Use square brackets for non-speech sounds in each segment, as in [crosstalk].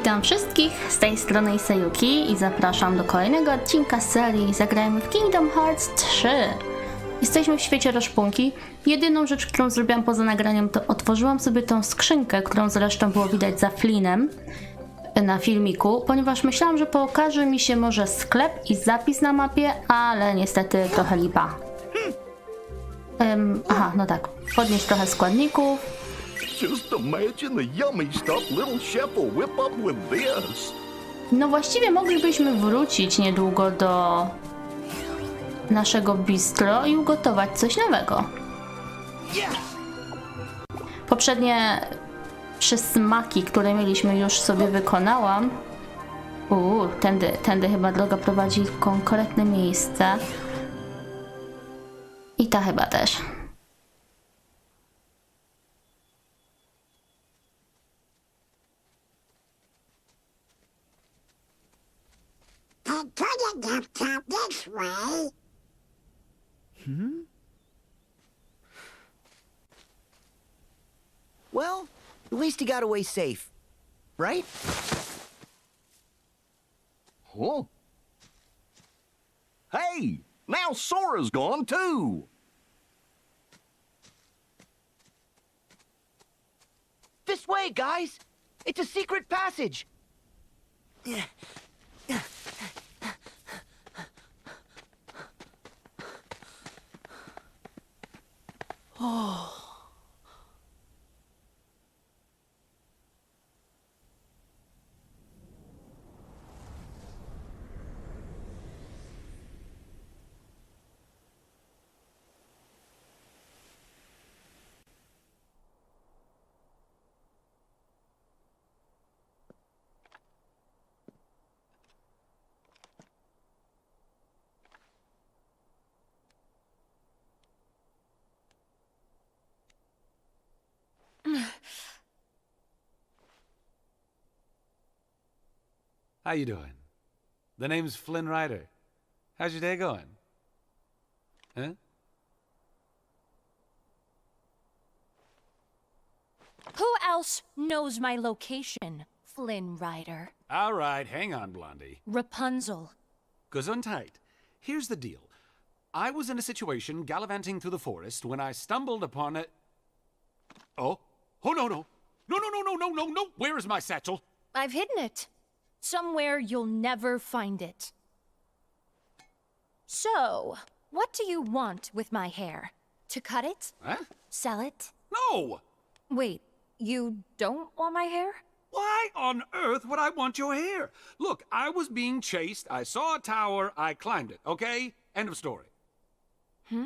Witam wszystkich, z tej strony Isayuki i zapraszam do kolejnego odcinka serii Zagrajmy w Kingdom Hearts 3. Jesteśmy w świecie rozpunki. Jedyną rzecz, którą zrobiłam poza nagraniem, to otworzyłam sobie tą skrzynkę, którą zresztą było widać za Flinem na filmiku, ponieważ myślałam, że pokaże mi się może sklep i zapis na mapie, ale niestety trochę lipa. Em, aha, no tak. Podnieść trochę składników. Just imagine the yummy stuff little chef will whip up with this. No właściwie moglibyśmy wrócić niedługo do naszego bistro i ugotować coś nowego. Poprzednie przysmaki, które mieliśmy już sobie wykonałam. Uuu, tędy, tędy chyba droga prowadzi w konkretne miejsce. I ta chyba też. At least he got away safe. Right? Huh? Hey, now Sora's gone too. This way, guys! It's a secret passage! [sighs] Oh. How you doing? The name's Flynn Rider. How's your day going? Huh? Who else knows my location, Flynn Rider? All right, hang on, Blondie. Rapunzel. Gesundheit. Here's the deal. I was in a situation gallivanting through the forest when I stumbled upon a. Oh? Oh, no, no. No, no, no, no, no, no, no. Where is my satchel? I've hidden it. Somewhere you'll never find it. So, what do you want with my hair? To cut it? Huh? Sell it? No! Wait, you don't want my hair? Why on earth would I want your hair? Look, I was being chased. I saw a tower. I climbed it, okay? End of story. Hmm?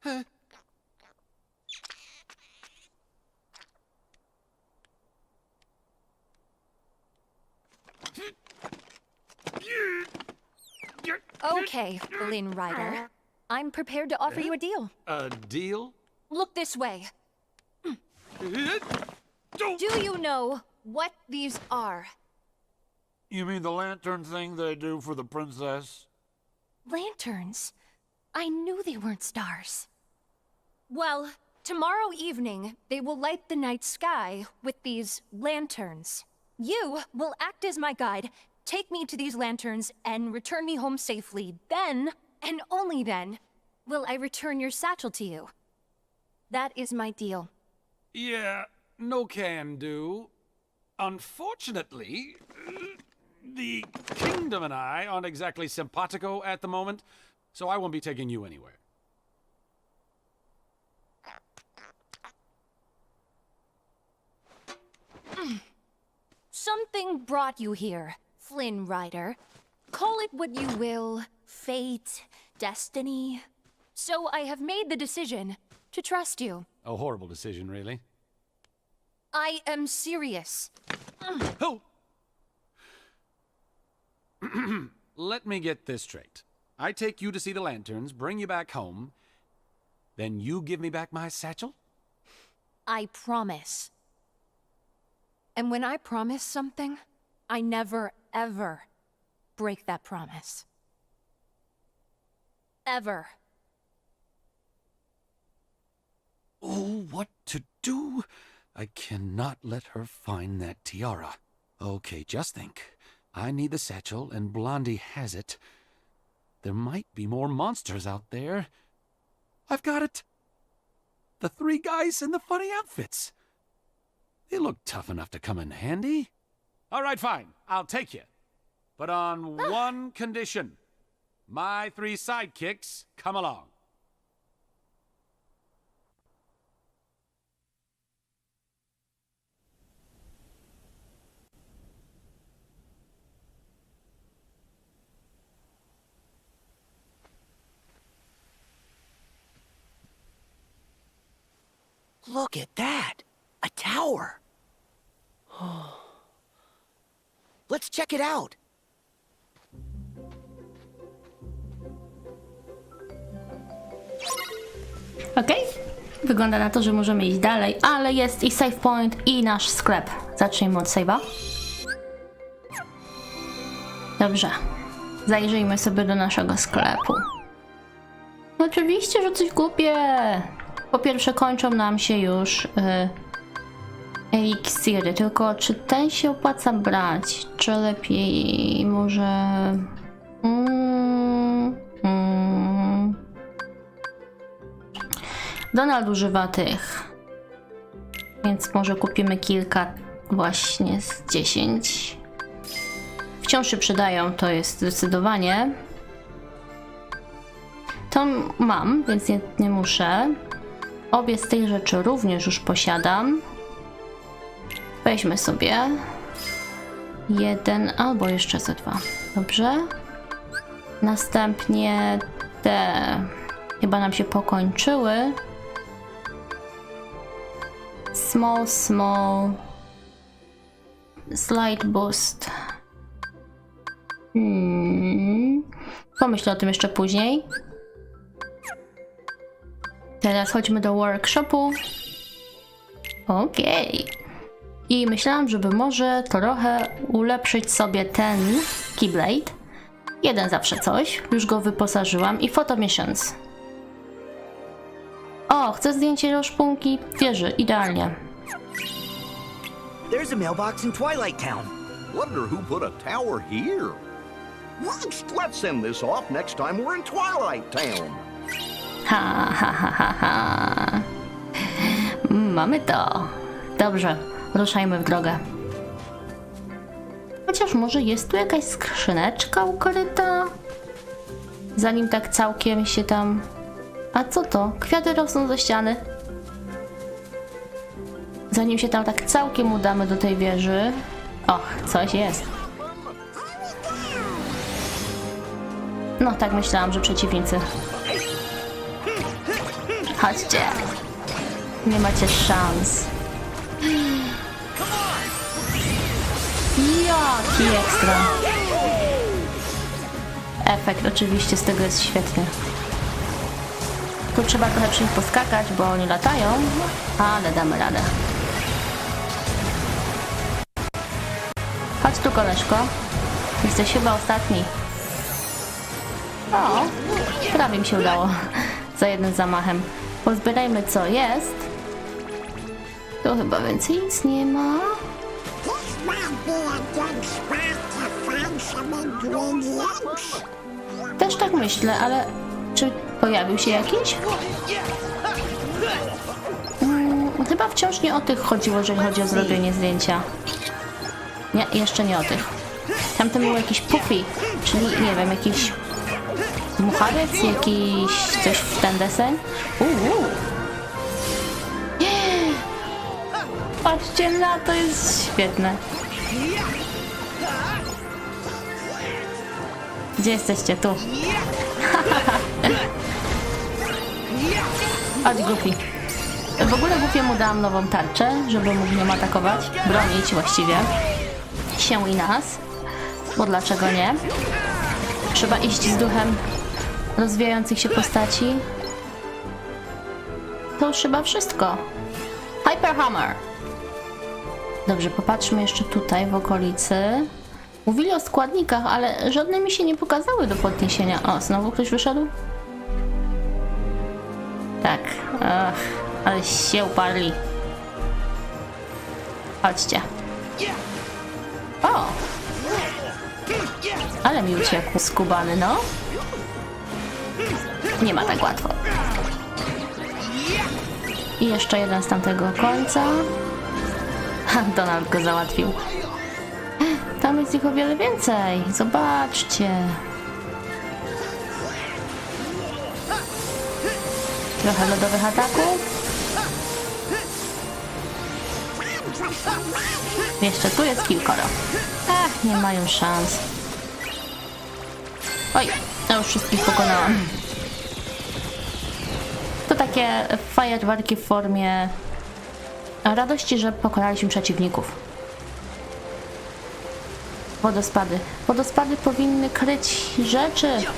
Huh? Okay, Flynn Rider. I'm prepared to offer you a deal. A deal? Look this way. Don't. Do you know what these are? You mean the lantern thing they do for the princess? Lanterns. I knew they weren't stars. Well, tomorrow evening, they will light the night sky with these lanterns. You will act as my guide, take me to these lanterns, and return me home safely. Then, and only then, will I return your satchel to you. That is my deal. Yeah, no can do. Unfortunately, the kingdom and I aren't exactly simpatico at the moment, so I won't be taking you anywhere. [clears throat] Something brought you here, Flynn Rider. Call it what you will fate, destiny. So I have made the decision to trust you. A horrible decision, really. I am serious. Oh! [clears throat] Let me get this straight. I take you to see the lanterns, bring you back home, then you give me back my satchel? I promise. And when I promise something, I never, ever break that promise. Ever. Oh, what to do. I cannot let her find that tiara. Okay, just think. I need the satchel, and Blondie has it. There might be more monsters out there. I've got it! The three guys in the funny outfits. They look tough enough to come in handy. All right, fine. I'll take you. But on ah. one condition my three sidekicks come along. Look at that! A tower! [gasps] Let's check it out. Okej. Wygląda na to, że możemy iść dalej, ale jest i save point i nasz sklep. Zacznijmy od save'a. Dobrze. Zajrzyjmy sobie do naszego sklepu. Oczywiście, że coś kupię. Po pierwsze kończą nam się już y, eliksiry, tylko czy ten się opłaca brać? Czy lepiej może... Mm, mm. Donald używa tych. Więc może kupimy kilka właśnie z 10. Wciąż się przydają, to jest zdecydowanie. To mam, więc nie, nie muszę. Obie z tych rzeczy również już posiadam. Weźmy sobie jeden albo jeszcze ze dwa. Dobrze. Następnie te chyba nam się pokończyły. Small, small. Slide boost. Hmm. Pomyślę o tym jeszcze później. Teraz chodźmy do workshopu. Okej. I myślałam, żeby może trochę ulepszyć sobie ten Keyblade. Jeden zawsze coś. Już go wyposażyłam. I Photo Missions. O, chcę zdjęcie rozpunki wieży. Idealnie. There's a mailbox in Twilight Town. Wonder who put a tower here. Next, Let's send this off next time we're in Twilight Town. Ha, ha, ha, ha, ha. Mamy to. Dobrze, ruszajmy w drogę. Chociaż może jest tu jakaś skrzyneczka ukryta? Zanim tak całkiem się tam... A co to? Kwiaty rosną ze ściany. Zanim się tam tak całkiem udamy do tej wieży... Och, coś jest. No tak myślałam, że przeciwnicy. Chodźcie. Nie macie szans. Jaki ekstra. Efekt oczywiście z tego jest świetny. Tu trzeba trochę przy nich poskakać, bo oni latają, ale damy radę. Chodź tu, koleżko. Jesteś chyba ostatni. O, prawie mi się udało. Za jednym zamachem. Pozbierajmy co jest. Tu chyba więcej nic nie ma. Też tak myślę, ale czy pojawił się jakiś? Mm, chyba wciąż nie o tych chodziło, jeżeli chodzi o zrobienie zdjęcia. Nie, jeszcze nie o tych. Tamten był jakiś puffy, czyli nie wiem, jakiś dmuchawiec, jakiś coś w ten deseń. Uuu. Patrzcie na to, jest świetne. Gdzie jesteście? Tu. [laughs] Chodź, Goofy. W ogóle Goofy'emu dałam nową tarczę, żeby mógł nią atakować. Bronić właściwie. Się i nas. Bo dlaczego nie? Trzeba iść z duchem rozwijających się postaci. To już chyba wszystko. Hyper Hammer. Dobrze, popatrzmy jeszcze tutaj w okolicy. Mówili o składnikach, ale żadne mi się nie pokazały do podniesienia. O, znowu ktoś wyszedł? Tak. Ach. Ale się uparli. Chodźcie. O! Ale mi uciekł skubany, no. Nie ma tak łatwo. I jeszcze jeden z tamtego końca. [laughs] Donald go załatwił. Tam jest ich o wiele więcej. Zobaczcie. Trochę lodowych ataków. Jeszcze tu jest kilkoro. Ach, nie mają szans. Oj, ja już wszystkich pokonałam. To takie fajerwerki w formie radości, że pokonaliśmy przeciwników. Wodospady. Wodospady powinny kryć rzeczy. Go.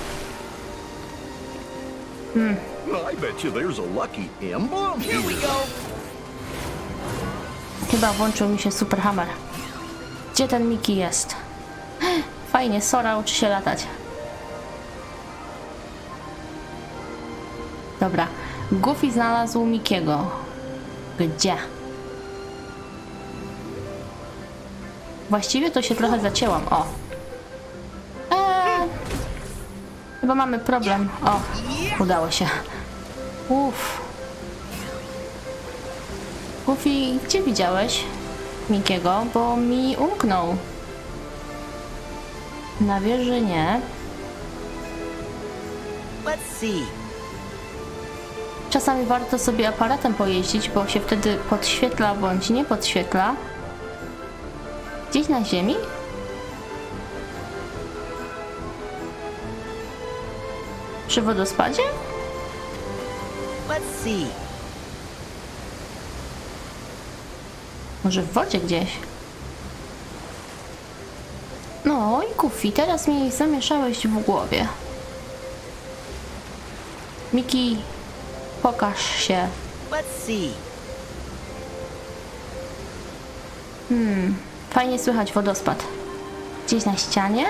Chyba włączył mi się Super Hammer. Gdzie ten Miki jest? [gasps] Fajnie, Sora uczy się latać. Dobra. Goofy znalazł Mikiego. Gdzie? Właściwie to się trochę zacięłam. O. Eee. Chyba mamy problem. O, udało się. Uff. Goofy, gdzie widziałeś Mikiego? Bo mi umknął. Na wieży nie. Let's see. Czasami warto sobie aparatem pojeździć, bo się wtedy podświetla bądź nie podświetla. Gdzieś na ziemi? Przy wodospadzie? Let's see. Może w wodzie gdzieś? No i Goofy, teraz mi zamieszałeś w głowie. Miki, pokaż się. Let's see. Fajnie słychać wodospad. Gdzieś na ścianie?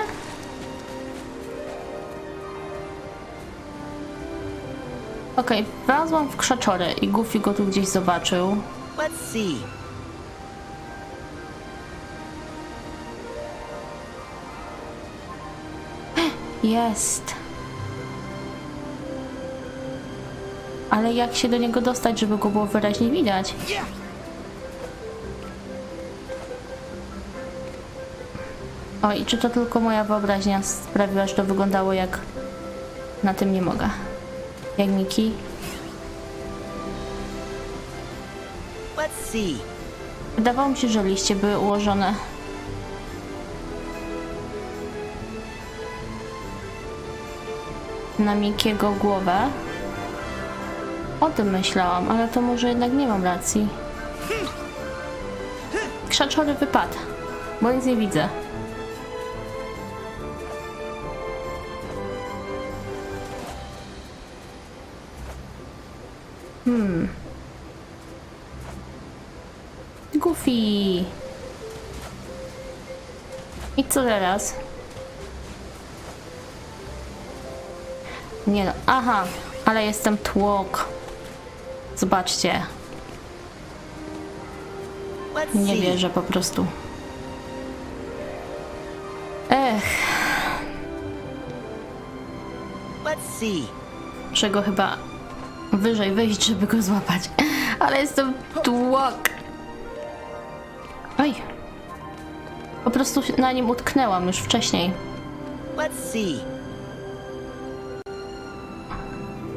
Okej, wlazłam w krzaczory i Goofy go tu gdzieś zobaczył. Let's see. Jest. Ale jak się do niego dostać, żeby go było wyraźnie widać? Oj, czy to tylko moja wyobraźnia sprawiła, że to wyglądało jak... Na tym nie mogę. Jak Miki? Wydawało mi się, że liście były ułożone. Na Mikiego głowę. O tym myślałam, ale to może jednak nie mam racji. Krzaczory wypadł, bo nic nie widzę. Co teraz? Nie no, aha, ale jestem tłok. Zobaczcie, nie wierzę po prostu. Ech, muszę go chyba wyżej wyjść, żeby go złapać. [laughs] Ale jestem tłok. Oj. Po prostu na nim utknęłam już wcześniej. Let's see.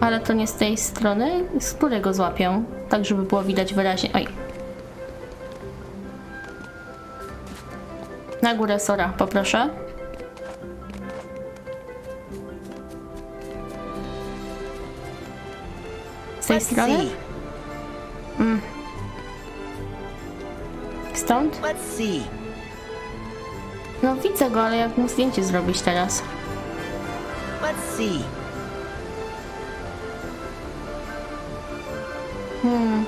Ale to nie z tej strony, z którego złapię, tak żeby było widać wyraźnie. Oj. Na górę Sora, poproszę. Z tej strony? see. Stąd? Let's see. No widzę go, ale jak mu zdjęcie zrobić teraz? Let's see. Hmm.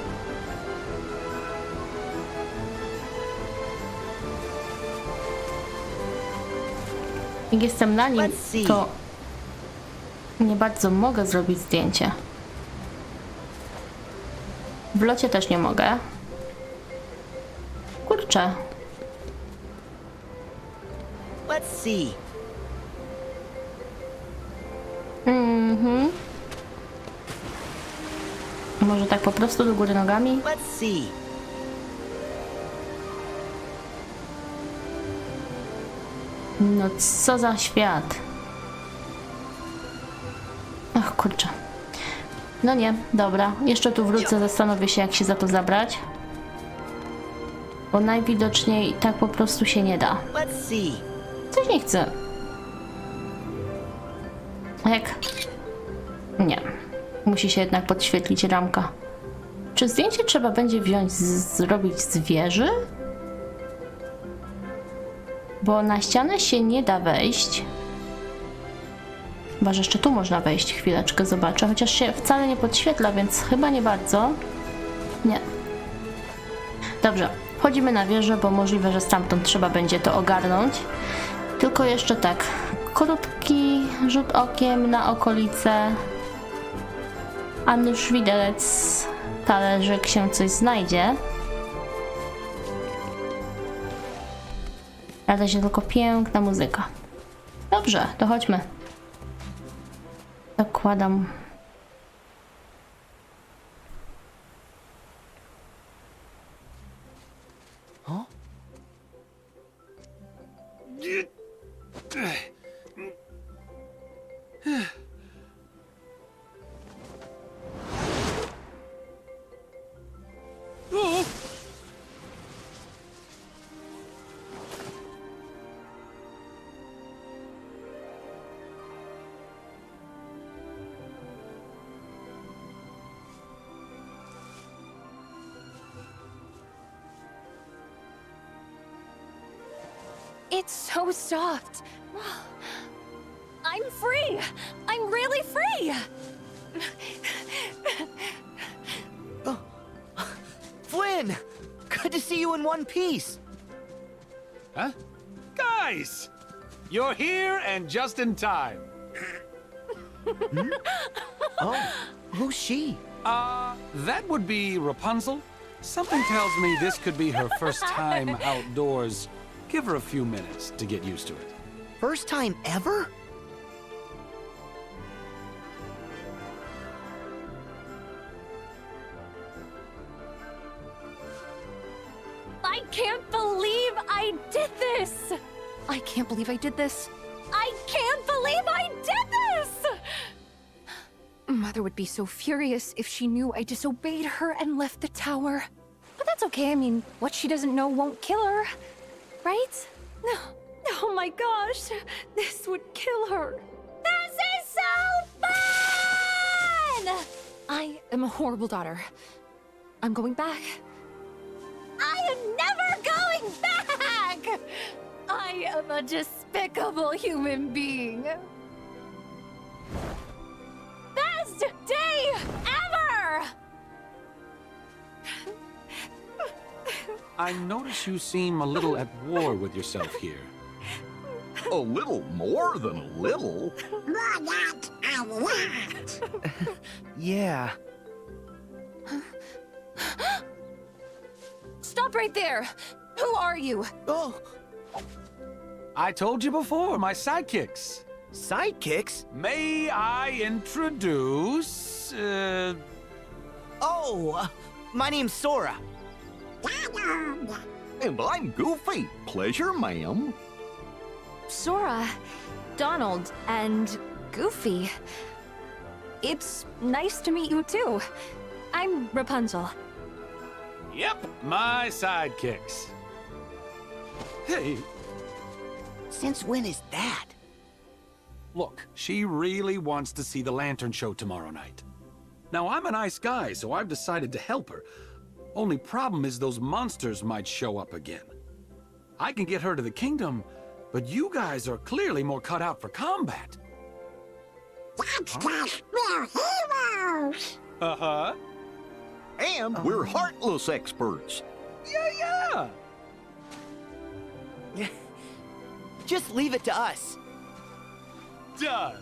Jak jestem na nim, to nie bardzo mogę zrobić zdjęcie. W locie też nie mogę. Kurczę. See. Może tak po prostu do góry nogami? Let's see. No co za świat. Ach kurczę. No nie, dobra. Jeszcze tu wrócę, zastanowię się jak się za to zabrać. Bo najwidoczniej tak po prostu się nie da. Let's see. Coś nie chcę. Jak? Nie. Musi się jednak podświetlić ramka. Czy zdjęcie trzeba będzie wziąć, zrobić z wieży? Bo na ścianę się nie da wejść. Chyba, że jeszcze tu można wejść. Chwileczkę zobaczę. Chociaż się wcale nie podświetla, więc chyba nie bardzo. Nie. Dobrze. Wchodzimy na wieżę, bo możliwe, że stamtąd trzeba będzie to ogarnąć. Tylko jeszcze tak. Krótki rzut okiem na okolice. A nuż widelec, talerzyk się coś znajdzie. Na razie tylko piękna muzyka. Dobrze, to chodźmy. Zakładam. It's so soft. I'm free. I'm really free. Flynn! Good to see you in one piece. Huh? Guys! You're here and just in time. Oh, who's she? Uh, that would be Rapunzel. Something tells me this could be her first time [laughs] outdoors. Give her a few minutes to get used to it. First time ever? I can't believe I did this. I can't believe I did this. I can't believe I did this. Mother would be so furious if she knew I disobeyed her and left the tower. But that's okay. I mean, what she doesn't know won't kill her. Right? No. Oh my gosh. This would kill her. This is so fun! I am a horrible daughter. I'm going back. I am never going back! I am a despicable human being. Best day I notice you seem a little at war with yourself here. A little more than a little. More not a lot. [laughs] Yeah. Stop right there! Who are you? Oh, I told you before, my sidekicks. sidekicks? May I introduce. Uh, Oh, uh, my name's Sora. Donald. And I'm Goofy. Pleasure, ma'am. Sora, Donald, and Goofy. It's nice to meet you too. I'm Rapunzel. yep, my sidekicks. Hey, Since when is that? Look, she really wants to see the lantern show tomorrow night. Now, I'm a nice guy, so I've decided to help her. Only problem is those monsters might show up again. I can get her to the kingdom, but you guys are clearly more cut out for combat. That's cause we're heroes. Uh-huh. And we're heartless experts. Yeah, yeah. [laughs] Just leave it to us. Done.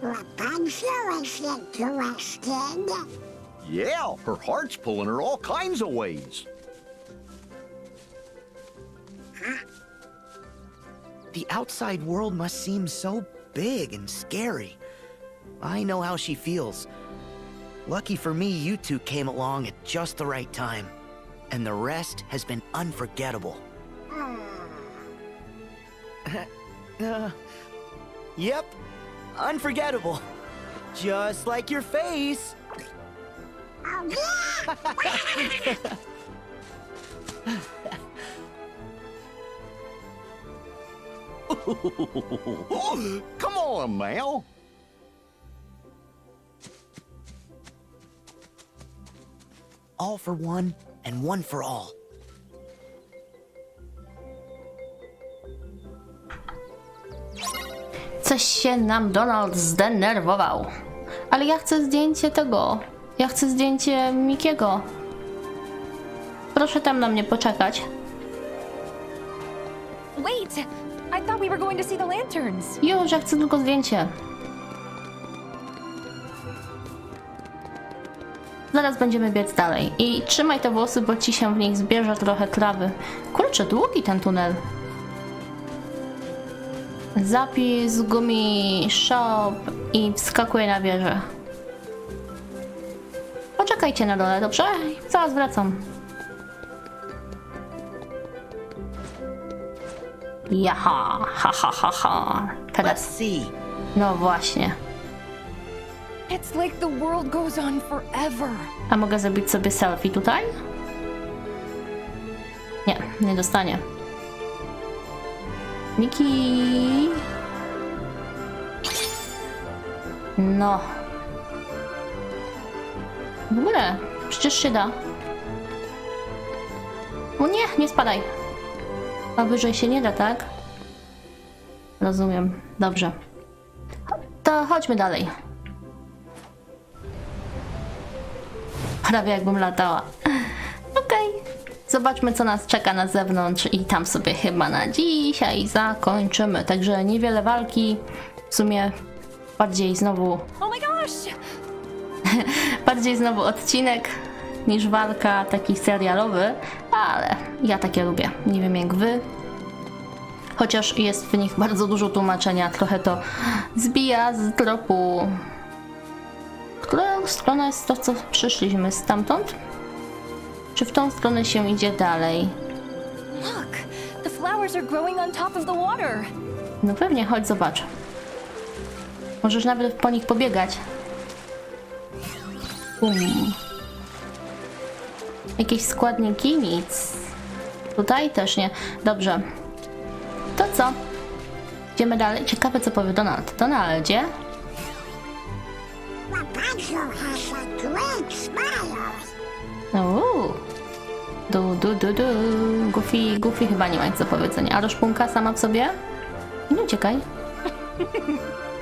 Rapunzel is interested. Yeah, her heart's pulling her all kinds of ways. The outside world must seem so big and scary. I know how she feels. Lucky for me, you two came along at just the right time. And the rest has been unforgettable. [laughs] Uh, yep, unforgettable. Just like your face. Oh, [laughs] yeah! Come on now. All for one and one for all. Coś się nam Donald zdenerwował. Ale ja chcę zdjęcie tego. Ja chcę zdjęcie Mikiego. Proszę tam na mnie poczekać. Wait! I thought we were going to see the lanterns. Już, ja chcę tylko zdjęcie. Zaraz będziemy biec dalej. I trzymaj te włosy, bo ci się w nich zbierze trochę trawy. Kurczę, długi ten tunel. Zapis, gumi, shop i wskakuję na wieżę. Poczekajcie na dole, dobrze? Zaraz wracam. Jaha, ha ha ha ha. Teraz, see. no właśnie. It's like the world goes on forever. A mogę zrobić sobie selfie tutaj? Nie, nie dostanie. Miki. No. W ogóle, przecież się da. O nie, nie spadaj. A wyżej się nie da, tak? Rozumiem. Dobrze. To chodźmy dalej. Prawie jakbym latała. Zobaczmy, co nas czeka na zewnątrz i tam sobie chyba na dzisiaj zakończymy. Także niewiele walki. W sumie bardziej znowu, Oh my gosh! [laughs] bardziej znowu odcinek niż walka taki serialowy, ale ja takie lubię. Nie wiem jak wy. Chociaż jest w nich bardzo dużo tłumaczenia, trochę to zbija z tropu. Która strona jest to, co przyszliśmy stamtąd? Czy w tą stronę się idzie dalej? Look! The flowers are growing on top of the water. No pewnie, chodź zobacz. Możesz nawet po nich pobiegać. Bum. Jakieś składniki? Nic. Tutaj też nie. Dobrze. To co? Idziemy dalej. Ciekawe co powie Donald. Donaldzie? Uuu. Du, du, du, du. Goofy, Goofy chyba nie ma nic do powiedzenia. A Roszpunka sama w sobie? Nie uciekaj. [laughs]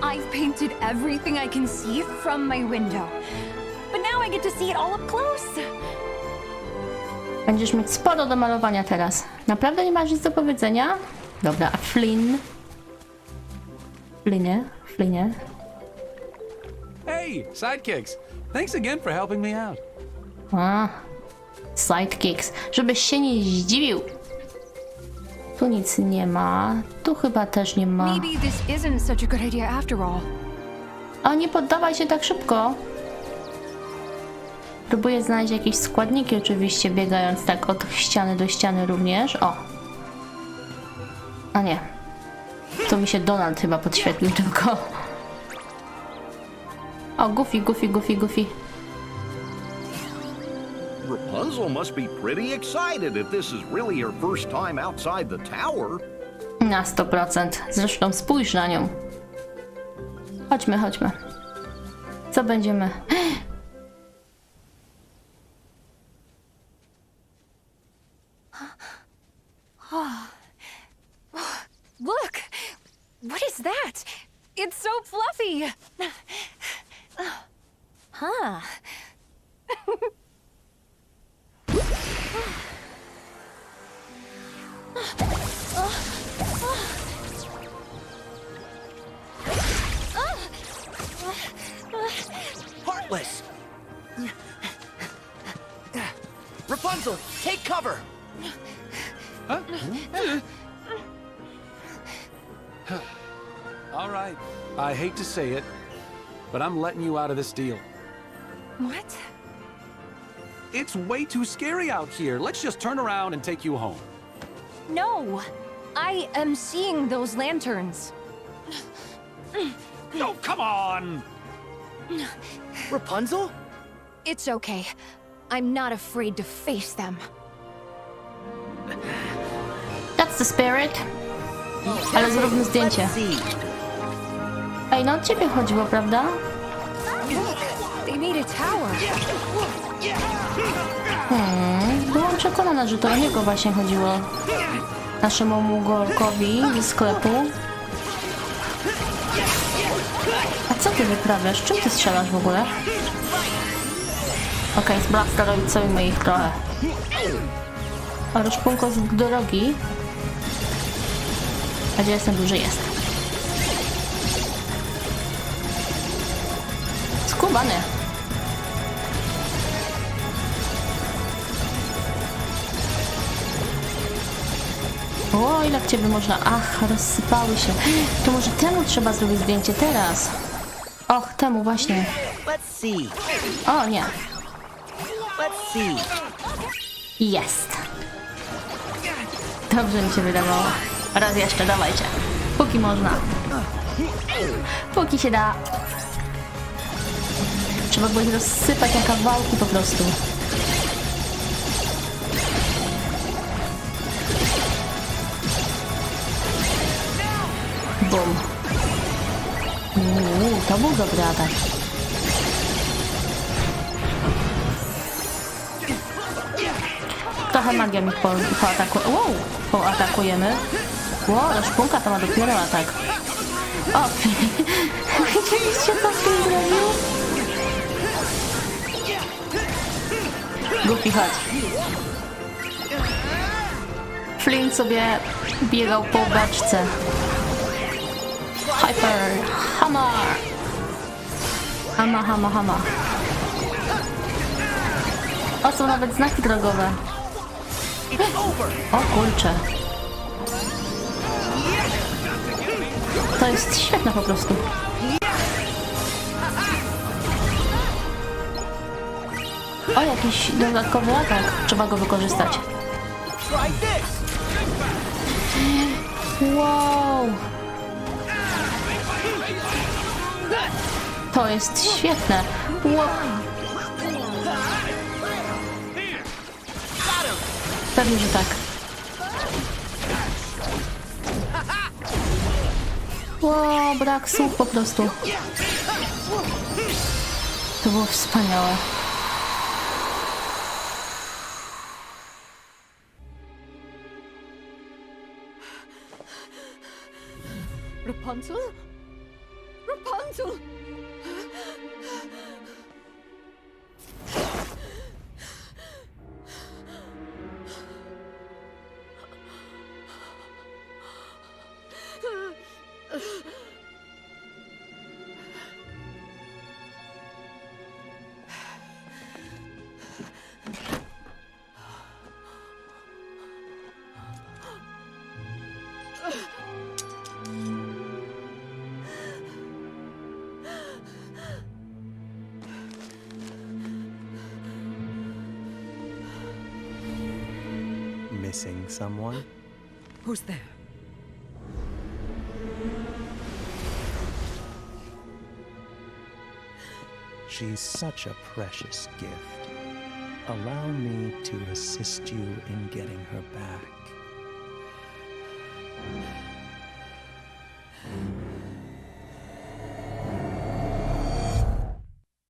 I've painted everything I can see from my window. But now I get to see it all up close. Będziesz mieć sporo do malowania teraz. Naprawdę nie masz nic do powiedzenia? Dobra, a Flynn? Flynie? Flynie? Hey, sidekicks. Thanks again for helping me out. A, sidekicks. Żebyś się nie zdziwił. Tu nic nie ma. Tu chyba też nie ma. Maybe this isn't such a good idea after all. A nie poddawaj się tak szybko. Próbuję znaleźć jakieś składniki oczywiście, biegając tak od ściany do ściany również. O! A nie. To mi się Donald chyba podświetlił tylko. O, Goofy, Goofy, Goofy, Goofy. Rapunzel must be pretty excited if this is really her first time outside the tower. Na 100%. Zresztą spójrz na nią. Chodźmy, chodźmy. Co będziemy? [gasps] Look! What is that? It's so fluffy! [sighs] Huh. [laughs] Heartless! Rapunzel, take cover! Huh? All right. I hate to say it, but I'm letting you out of this deal. What? It's way too scary out here. Let's just turn around and take you home. No! I am seeing those lanterns. [sighs] No, come on! Rapunzel? It's okay. I'm not afraid to face them. That's the spirit. Ale zróbmy zdjęcie. Let's see. Ej, no o ciebie chodziło, prawda? Hmm, byłam przekonana, że to o niego właśnie chodziło. Naszemu Mugolkowi ze sklepu. A co ty wyprawiasz? Czym ty strzelasz w ogóle? Okej, z Blasterowi całujmy ich trochę. A Ruszpunko z drogi. A gdzie jest ten duży? Jest. Skubany. O, ile w ciebie można. Ach, rozsypały się. To może temu trzeba zrobić zdjęcie teraz. Och, temu właśnie. O, nie. Jest. Dobrze mi się wydawało. Raz jeszcze, dawajcie. Póki można. Póki się da. Trzeba było ich rozsypać na kawałki po prostu. Bum. Uuu, to był dobry atak. Trochę magia mi po, poatakuje. Wow, poatakujemy. Wow, szpunka to ma dopiero atak. O, widzieliście co z tym zrobił? Głupi, chodź. Flint sobie biegał po beczce. Hyper, hammer. Hama, hama, hama. O, są nawet znaki drogowe. O kurcze. To jest świetne po prostu. O, jakiś dodatkowy atak. Trzeba go wykorzystać. Wow! To jest świetne. Wow. Pewnie, że tak. Wow, brak słów po prostu. To było wspaniałe. Missing someone? Who's there? She's such a precious gift. Allow me to assist you in getting her back.